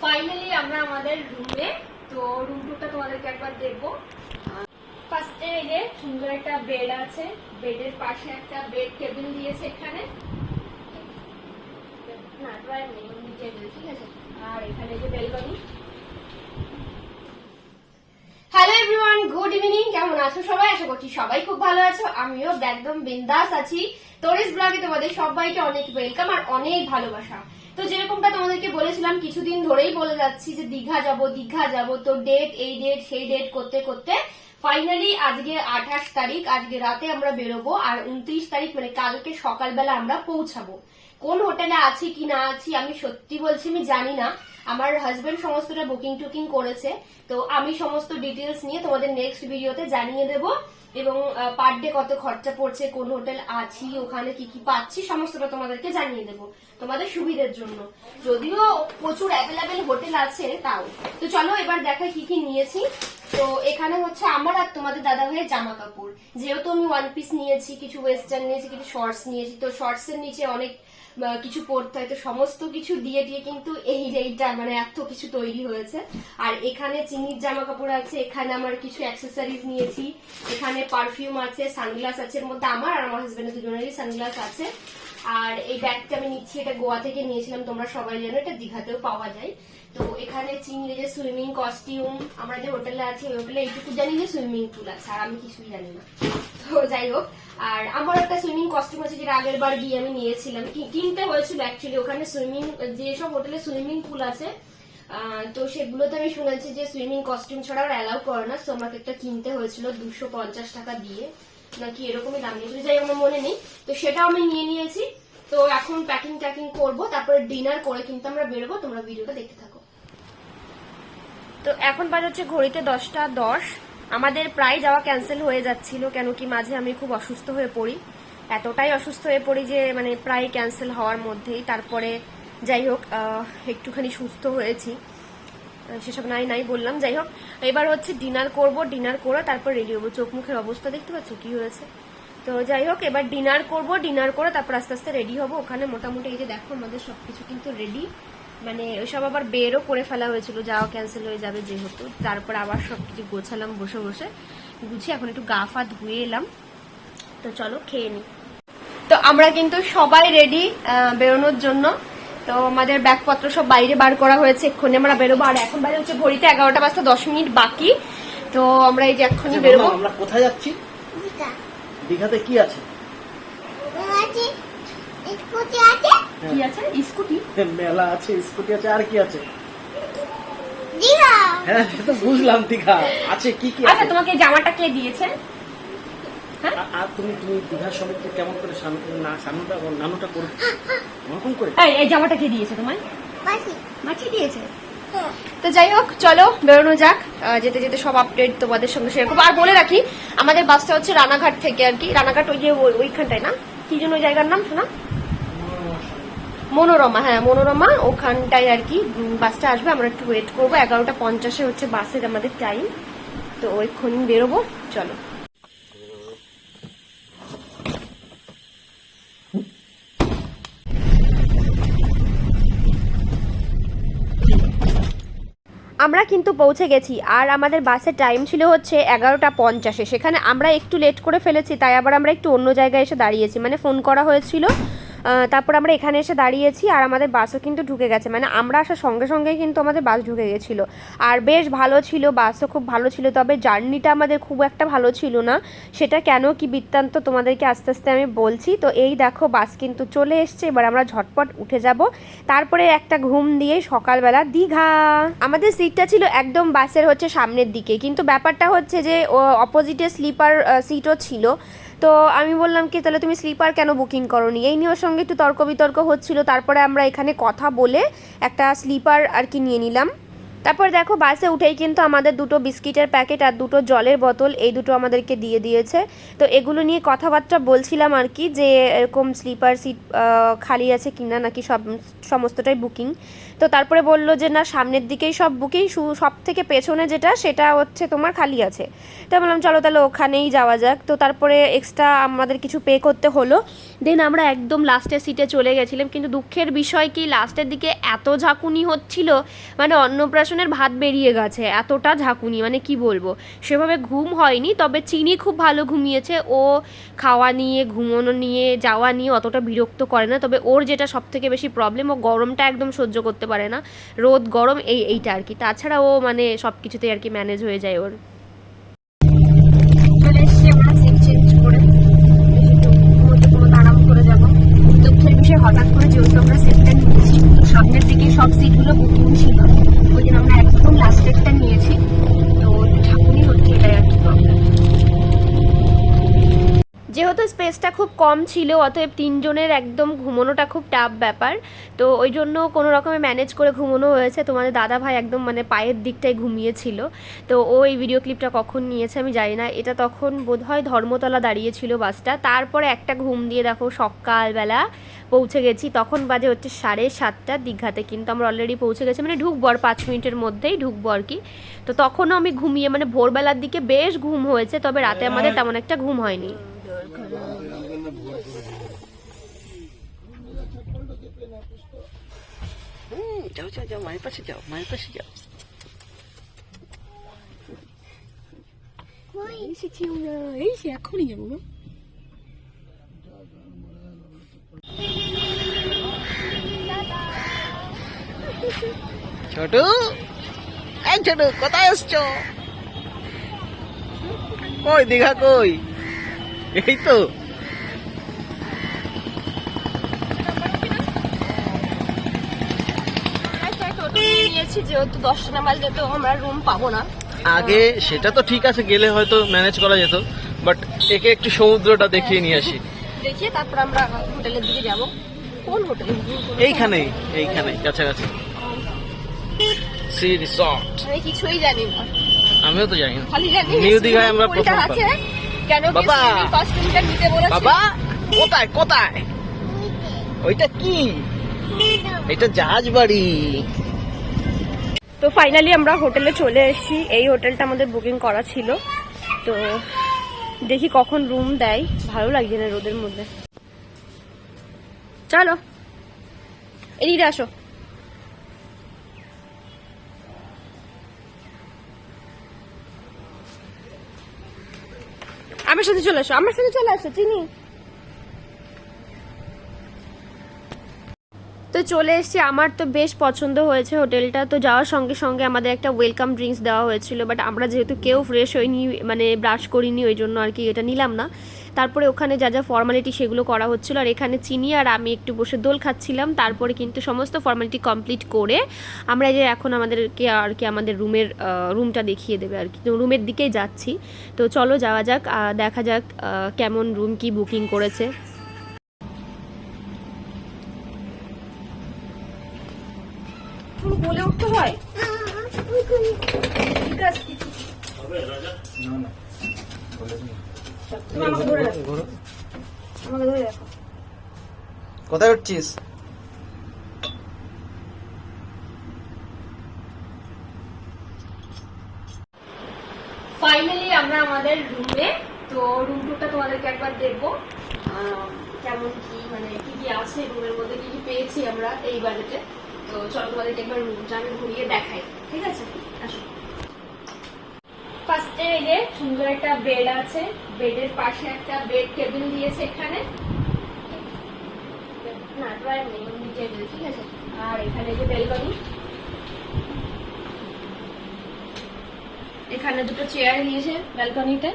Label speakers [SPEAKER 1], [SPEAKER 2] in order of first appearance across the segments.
[SPEAKER 1] Finally আমরা আমাদের রুমে তো রুম টুরটা তোমাদেরকে একবার দেখব। ফার্স্টে এই যে সুন্দর একটা বেড আছে। বেডের পাশে একটা বেড টেবিল দিয়েছে এখানে। না ড্রয়ার নেই এমনি ঠিক আছে? আর এখানে যে বেলকনি এভরিওয়ান গুড ইভিনিং কেমন আছো সবাই? আশা করছি সবাই খুব ভালো আছো। আমিও একদম বিন্দাস আছি। তোরিস ব্লগে তোমাদের সবাইকে অনেক ওয়েলকাম আর অনেক ভালোবাসা। তো যেরকমটা তোমাদেরকে বলেছিলাম, কিছুদিন ধরেই বলে যাচ্ছি যে দীঘা যাব দীঘা যাব। তো ডেট এই ডেট সেই ডেট করতে করতে ফাইনালি আজকে আঠাশ তারিখ, আজকে রাতে আমরা বেরোবো আর উনত্রিশ তারিখ মানে কালকে সকালবেলা আমরা পৌঁছাবো। কোন হোটেলে আছি কি না আছি আমি সত্যি বলছি আমি জানি না। আমার হাজবেন্ড সমস্তটা বুকিং টুকিং করেছে, তো আমি সমস্ত ডিটেলস নিয়ে তোমাদের নেক্সট ভিডিওতে জানিয়ে দেব এবং পার ডে কত খরচা পড়ছে, কোন হোটেল আছি, ওখানে কি কি পাচ্ছি, সমস্তটা তোমাদেরকে জানিয়ে দেব তোমাদের সুবিধার জন্য। যদিও প্রচুর অ্যাভেলেবেল হোটেল আছে তাও। তো চলো এবার দেখাই কি কি নিয়েছি। তো এখানে হচ্ছে আমার আর তোমাদের দাদা ভাইয়ের জামা কাপড় যেহেতু আমি ওয়ান পিস নিয়েছি, কিছু ওয়েস্টার্ন নিয়েছি, কিছু শর্টস নিয়েছি, তো শর্টস এর নিচে অনেক কিছু পড়তে হয়, তো সমস্ত কিছু দিয়ে দিয়ে কিন্তু এই এইটা মানে এত কিছু তৈরি হয়েছে। আর এখানে চিনির জামা কাপড় আছে, এখানে আমার কিছু অ্যাক্সেসরিজ নিয়েছি, এখানে পারফিউম আছে সানগ্লাস আছে, এর মধ্যে আমার আর আমার হাজবেন্ডের দুজনেরই সানগ্লাস আছে। আর এই ব্যাগটা আমি নিচ্ছি, এটা গোয়া থেকে নিয়েছিলাম, তোমরা সবাই জানো, এটা দীঘাতেও পাওয়া যায়। তো এখানে চিনির যে সুইমিং কস্টিউম আমরা যে হোটেলে আছি, ওই হোটেলে এইটুকু জানি যে সুইমিং পুল আছে, আর আমি কিছুই জানি না। তো যাই হোক আর আমার একটা সুইমিং কস্টিউম আছে যেটা আগের বার গিয়ে আমি নিয়েছিলাম। কিনতে হয়েছিল অ্যাকচুয়ালি ওখানে সুইমিং যেসব হোটেলে সুইমিং পুল আছে তো সেগুলোতে আমি শুনেছি যে সুইমিং কস্টিউম ছাড়া আর অ্যালাউ করে না তো আমাকে একটা কিনতে হয়েছিল দুশো পঞ্চাশ টাকা দিয়ে। নাকি এরকমই দাম নিয়েছিল, যাই আমার মনে নেই। তো সেটাও আমি নিয়ে নিয়েছি। তো এখন প্যাকিং ট্যাকিং করব, তারপরে ডিনার করে কিন্তু আমরা বেরোবো, তোমরা ভিডিওটা দেখতে থাকো। তো এখন বাজে হচ্ছে ঘড়িতে দশটা দশ। আমাদের প্রায় যাওয়া ক্যান্সেল হয়ে যাচ্ছিল, কেন কি মাঝে আমি খুব অসুস্থ হয়ে পড়ি। এতটাই অসুস্থ হয়ে পড়ি যে মানে প্রায় ক্যান্সেল হওয়ার মধ্যেই। তারপরে যাই হোক একটুখানি সুস্থ হয়েছি। সেসব নাই নাই বললাম। যাই হোক, এবার হচ্ছে ডিনার করব ডিনার করে তারপর রেডি হব। চোখ মুখের অবস্থা দেখতে পাচ্ছ কি হয়েছে? তো যাই হোক, এবার ডিনার করব ডিনার করে তারপর আস্তে আস্তে রেডি হব। ওখানে মোটামুটি এই যে দেখো, আমাদের সবকিছু কিন্তু রেডি মানে ওইসব আবার বেরও করে ফেলা হয়েছিল যাওয়া ক্যান্সেল হয়ে যাবে যেহেতু। তারপর আবার সবকিছু গোছালাম বসে বসে। গুছিয়ে এখন একটু গা ফা ধুয়ে এলাম। তো চলো খেয়ে নিই তো আমরা কিন্তু সবাই রেডি বেরোনোর জন্য। তো আমাদের ব্যাগপত্র সব বাইরে বার করা হয়েছে এক্ষুনি। আমরা বেরোবো। আর এখন বাইরে হচ্ছে ঘড়িতে এগারোটা বাজতে দশ মিনিট বাকি। তো আমরা এই যে এক্ষুনি
[SPEAKER 2] আচ্ছা,
[SPEAKER 1] বেরোবো।
[SPEAKER 2] আমরা কোথায় যাচ্ছি? দীঘাতে কি আছে?
[SPEAKER 3] আছে আছে।
[SPEAKER 1] কি আছে? স্কুটি?
[SPEAKER 2] মেলা আছে স্কুটি আছে আর কি আছে? হ্যাঁ তো বুঝলাম দীঘা। আছে কি কি
[SPEAKER 1] আচ্ছা তোমাকে জামাটা কে দিয়েছে?
[SPEAKER 2] আর তুমি তুমি দীঘা সমিতি কেমন করে না নানুটা করো। ওরকম করে?
[SPEAKER 1] এই এই জামাটা কে দিয়েছে তোমায়? মাছি দিয়েছে?
[SPEAKER 3] হ্যাঁ।
[SPEAKER 1] তো যাই হোক চলো বেরোনো যাক। যেতে যেতে সব আপডেট তোমাদের সঙ্গে শেয়ার করব। আর বলে রাখি আমাদের বাসটা হচ্ছে রানাঘাট থেকে আর কি। রানাঘাট ওই যে ওই- ওইখানটায় না? কি জন্য ওই জায়গার নাম শোনা? মনোরমা হ্যাঁ মনোরমা, ওখানটায় আর কি বাসটা আসবে। আমরা একটু ওয়েট করব। এগারোটা পঞ্চাশে হচ্ছে বাসের আমাদের টাইম তো ওইক্ষণ বেরোবো। চলো। আমরা কিন্তু পৌঁছে গেছি। আর আমাদের বাসের টাইম ছিল হচ্ছে এগারোটা পঞ্চাশে। সেখানে আমরা একটু লেট করে ফেলেছি, তাই আবার আমরা একটু অন্য জায়গায় এসে দাঁড়িয়েছি। মানে ফোন করা হয়েছিল তারপর আমরা এখানে এসে দাঁড়িয়েছি আর আমাদের বাসও কিন্তু ঢুকে গেছে। মানে আমরা আসার সঙ্গে সঙ্গেই কিন্তু আমাদের বাস ঢুকে গেছিল। আর বেশ ভালো ছিল, বাসও খুব ভালো ছিল, তবে জার্নিটা আমাদের খুব একটা ভালো ছিল না। সেটা কেন কি বৃত্তান্ত তোমাদেরকে আস্তে আস্তে আমি বলছি। তো এই দেখো, বাস কিন্তু চলে এসছে, এবার আমরা ঝটপট উঠে যাব। তারপরে একটা ঘুম দিয়ে সকালবেলা দীঘা। আমাদের সিটটা ছিল একদম বাসের হচ্ছে সামনের দিকে, কিন্তু ব্যাপারটা হচ্ছে যে অপোজিটে স্লিপার সিটও ছিল। তো আমি বললাম কি, তাহলে তুমি স্লিপার কেন বুকিং করনি? এই নিয়ে ওর সঙ্গে একটু তর্ক বিতর্ক হচ্ছিল। তারপরে আমরা এখানে কথা বলে একটা স্লিপার আর কি নিয়ে নিলাম। তারপর দেখো, বাসে উঠেই কিন্তু আমাদের দুটো বিস্কিটের প্যাকেট আর দুটো জলের বোতল এই দুটো আমাদেরকে দিয়ে দিয়েছে। তো এগুলো নিয়ে কথাবার্তা বলছিলাম আর কি, যে এরকম স্লিপার সিট খালি আছে কিনা নাকি সব সমস্তটাই বুকিং। তো তারপরে বলল যে, না, সামনের দিকেই সব বুকিং। সব থেকে পেছনে যেটা, সেটা হচ্ছে তোমার খালি আছে। তো বললাম, চলো তাহলে ওখানেই যাওয়া যাক। তো তারপরে এক্সট্রা আমাদের কিছু পে করতে হলো। দেন আমরা একদম লাস্টের সিটে চলে গেছিলাম। কিন্তু দুঃখের বিষয় কি লাস্টের দিকে এত ঝাঁকুনি হচ্ছিল মানে অন্নপ্রাশনের ভাত বেরিয়ে গেছে, এতটা ঝাঁকুনি মানে কি বলব? সেভাবে ঘুম হয়নি, তবে চিনি খুব ভালো ঘুমিয়েছে। ও খাওয়া নিয়ে, ঘুমোনো নিয়ে, যাওয়া নিয়ে অতটা বিরক্ত করে না, তবে ওর যেটা সব থেকে বেশি প্রবলেম ও গরমটা একদম সহ্য করতে পারে না। রোদ, গরম, এই এইটা আর কি। তাছাড়া ও মানে সব কিছুতেই আর কি ম্যানেজ হয়ে যায় ওর। হঠাৎ করে যেহেতু আমরা সিটটা নিয়েছি সামনের দিকে সব সিটগুলো বুকিং ছিল। ওই জন্য আমরা একদম লাস্টেরটা নিয়েছি। যেহেতু স্পেসটা খুব কম ছিল অতএব তিনজনের একদম ঘুমোনোটা খুব টাফ ব্যাপার। তো ওই জন্য কোনো রকমে ম্যানেজ করে ঘুমোনো হয়েছে। তোমাদের দাদা ভাই একদম মানে পায়ের দিকটায় ঘুমিয়েছিল। তো ও এই ভিডিও ক্লিপটা কখন নিয়েছে আমি জানি না। এটা তখন বোধহয় ধর্মতলা দাঁড়িয়েছিল বাসটা তারপরে একটা ঘুম দিয়ে দেখো সকালবেলা পৌঁছে গেছি। তখন বাজে হচ্ছে সাড়ে সাতটা দীঘাতে। কিন্তু আমরা অলরেডি পৌঁছে গেছি। মানে ঢুকবো আর পাঁচ মিনিটের মধ্যেই ঢুকবো আর কি। তো তখনও আমি ঘুমিয়ে মানে ভোরবেলার দিকে বেশ ঘুম হয়েছে। তবে রাতে আমাদের তেমন একটা ঘুম হয়নি।
[SPEAKER 2] হুম, যাও যাও যাও মায়ের পাশে যাও মায়ের পাশে যাও
[SPEAKER 1] এসেছি আমরা এই সে এখনই যাব মা
[SPEAKER 2] ছোট এই ছোট কোথায় এসছো কই দীঘা কই এই তো
[SPEAKER 1] নিয়েছি যেহেতু দশটা নামাজ যেহেতু আমরা রুম পাবো না।
[SPEAKER 2] আগে সেটা তো ঠিক আছে গেলে হয়তো ম্যানেজ করা যেত বাট একে একটু সমুদ্রটা দেখিয়ে নিয়ে আসি।
[SPEAKER 1] দেখিয়ে তারপর আমরা হোটেলের দিকে যাব। কোন হোটেলে?
[SPEAKER 2] এইখানেই কাছাকাছি। Sea resort.
[SPEAKER 1] আমি কিছুই জানি না।
[SPEAKER 2] আমিও তো জানি না।
[SPEAKER 1] খালি জানি
[SPEAKER 2] নিউ দীঘায় আমরা প্রথম
[SPEAKER 1] আছে। কেন কি
[SPEAKER 2] বাবা!
[SPEAKER 1] কস্টিউমটা নিতে বলেছে?
[SPEAKER 2] বাবা! কোথায় কোথায়? ওইটা। কি? এটা জাহাজ বাড়ি
[SPEAKER 1] তো ফাইনালি আমরা হোটেলে চলে এসেছি। এই হোটেলটা আমাদের বুকিং করা ছিল। তো দেখি কখন রুম দেয়। ভালো লাগছে না রোদের মধ্যে। চলো। এদিকে আসো। আমার সাথে চলে আসো। আমার সাথে চলে আসো, চিনি? তো চলে এসেছি। আমার তো বেশ পছন্দ হয়েছে হোটেলটা। তো যাওয়ার সঙ্গে সঙ্গে আমাদের একটা ওয়েলকাম ড্রিঙ্কস দেওয়া হয়েছিল। বাট আমরা যেহেতু কেউ ফ্রেশ হইনি মানে ব্রাশ করিনি, ওই জন্য আর কি এটা নিলাম না। তারপরে ওখানে যা যা ফর্মালিটি সেগুলো করা হচ্ছিল। আর এখানে চিনি আর আমি একটু বসে দোল খাচ্ছিলাম। তারপরে কিন্তু সমস্ত ফর্মালিটি কমপ্লিট করে আমরা যে এখন আমাদেরকে আর কি আমাদের রুমের রুমটা দেখিয়ে দেবে আর কি। রুমের দিকেই যাচ্ছি। তো চলো যাওয়া যাক দেখা যাক কেমন রুম কি বুকিং করেছে।
[SPEAKER 2] কোথায় উঠছিস?
[SPEAKER 1] ফাইনালি আমরা আমাদের রুমে তো রুম টুরটা তোমাদেরকে একবার দেখব। কেমন কি মানে কি কি আছে রুমের মধ্যে, কি কি পেয়েছি আমরা এই বাজেটে তো চলো তোমাদেরকে একবার রুমটা আমি ঘুরিয়ে দেখাই, ঠিক আছে? আসো। ফার্স্টে এই সুন্দর একটা বেড আছে বেডের পাশে একটা বেড টেবিল দিয়েছে এখানে। ড্রয়ার নেই টেবিল ঠিক আছে আর এখানে যে বেলকনি এখানে দুটো চেয়ার দিয়েছে ব্যালকনিতে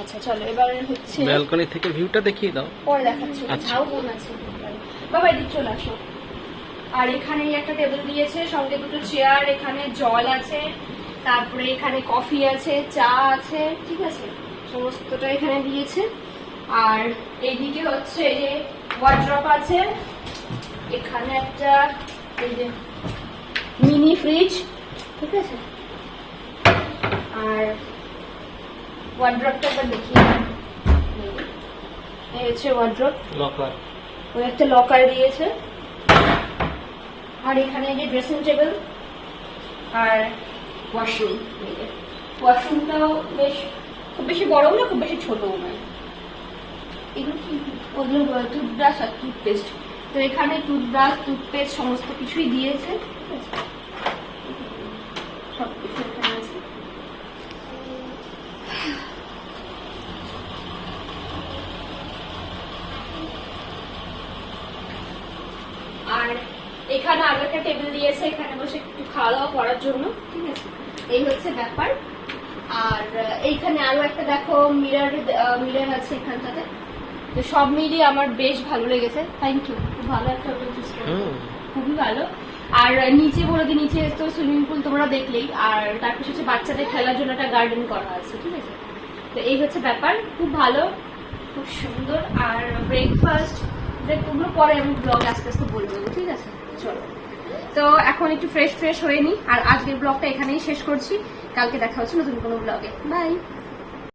[SPEAKER 1] আচ্ছা চলো এবারে হচ্ছে
[SPEAKER 2] ব্যালকনি থেকে ভিউটা দেখিয়ে দাও।
[SPEAKER 1] পরে দেখাচ্ছি
[SPEAKER 2] আচ্ছা।
[SPEAKER 1] ঝাউ বোন আছে। বাবা এদিক চলে আসো। আর এখানে একটা টেবিল দিয়েছে সঙ্গে দুটো চেয়ার এখানে জল আছে তারপরে এখানে কফি আছে চা আছে ঠিক আছে? সমস্তটা এখানে দিয়েছে। আর এইদিকে হচ্ছে যে ওয়ার্ড্রপ আছে। এখানে একটা এই যে মিনি ফ্রিজ ঠিক আছে? আর ওয়ার্ড্রপটা একবার। এই এই হচ্ছে ওয়ার্ড্রপ
[SPEAKER 2] লকার
[SPEAKER 1] ওই একটা লকার দিয়েছে। আর এখানে যে ড্রেসিং টেবিল আর ওয়াশরুম ওয়াশরুমটাও বেশ খুব বেশি বড়ও না খুব বেশি ছোটও নয়। এগুলো ওগুলো টুথব্রাশ আর টুথপেস্ট তো এখানে টুথব্রাশ টুথপেস্ট সমস্ত কিছুই দিয়েছে। সব কিছু আর এখানে একটা টেবিল দিয়েছে, এখানে বসে একটু খাওয়া দাওয়া করার জন্য। ঠিক আছে? এই হচ্ছে ব্যাপার। আর এইখানে আরও একটা দেখো মিরার মিরার আছে এখানটাতে। তো সব মিলিয়ে আমার বেশ ভালো লেগেছে। থ্যাংক ইউ খুব ভালো একটা হোটেল চুজ খুবই ভালো। আর নিচে বলে দিই নিচে তো সুইমিং পুল তোমরা দেখলেই। আর তার পিছনে হচ্ছে বাচ্চাদের খেলার জন্য একটা গার্ডেন করা আছে ঠিক আছে? তো এই হচ্ছে ব্যাপার। খুব ভালো খুব সুন্দর। আর ব্রেকফাস্ট ওগুলো পরে আমি ব্লগ আস্তে আস্তে বলে দেবো ঠিক আছে? চলো। তো এখন একটু ফ্রেশ ফ্রেশ হয়ে নিই আর আজকের ব্লগটা এখানেই শেষ করছি। কালকে দেখা হচ্ছে নতুন কোনো ব্লগে বাই